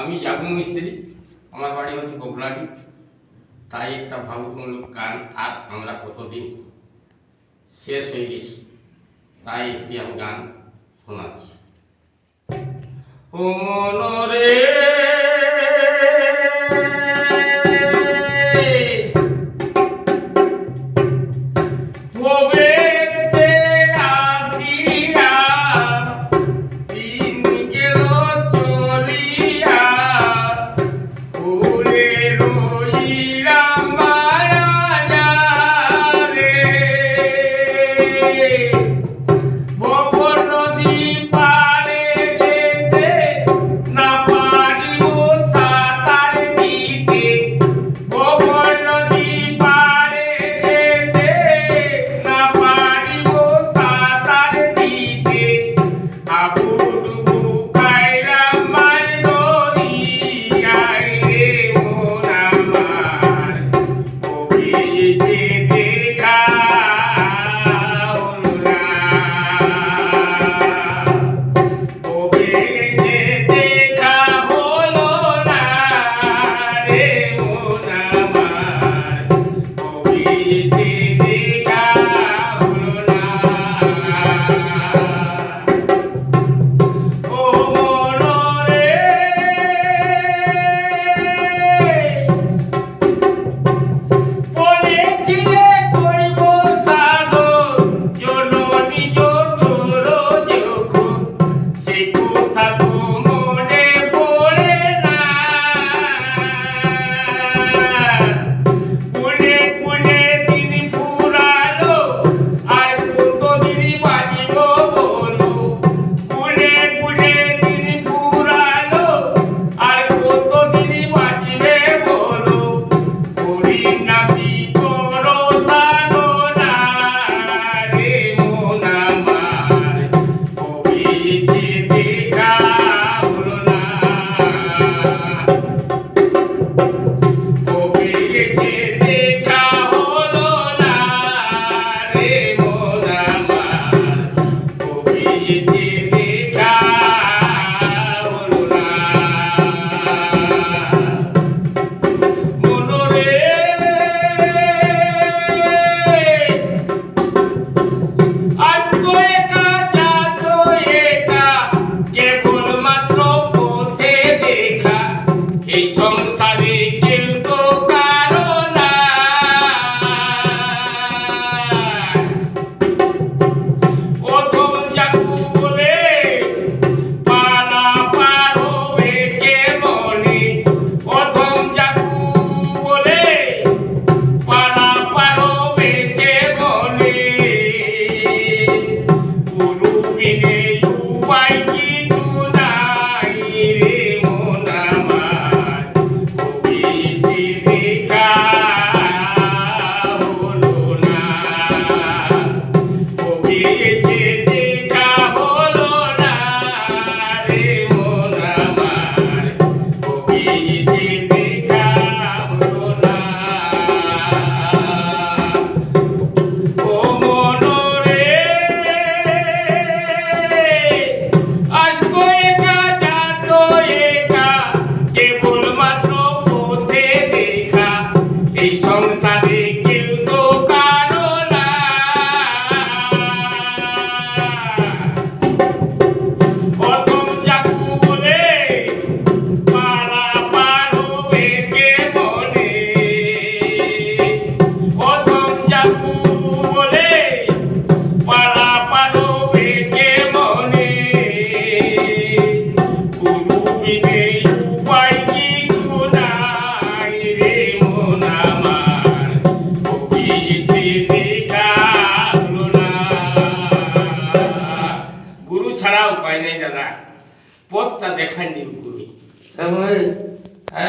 আমি জাগু মিস্ত্রি। আমার বাড়ি হচ্ছে গোবলাটি তাই একটা ভাবুকমূলক গান আর আমরা কতদিন শেষ হয়ে গেছি। তাই একটি আমি গান শোনাচ্ছি। ও মনরে সংসারে ছাড়া উপায় নেই দাদা। পথটা দেখাই নিন তুমি।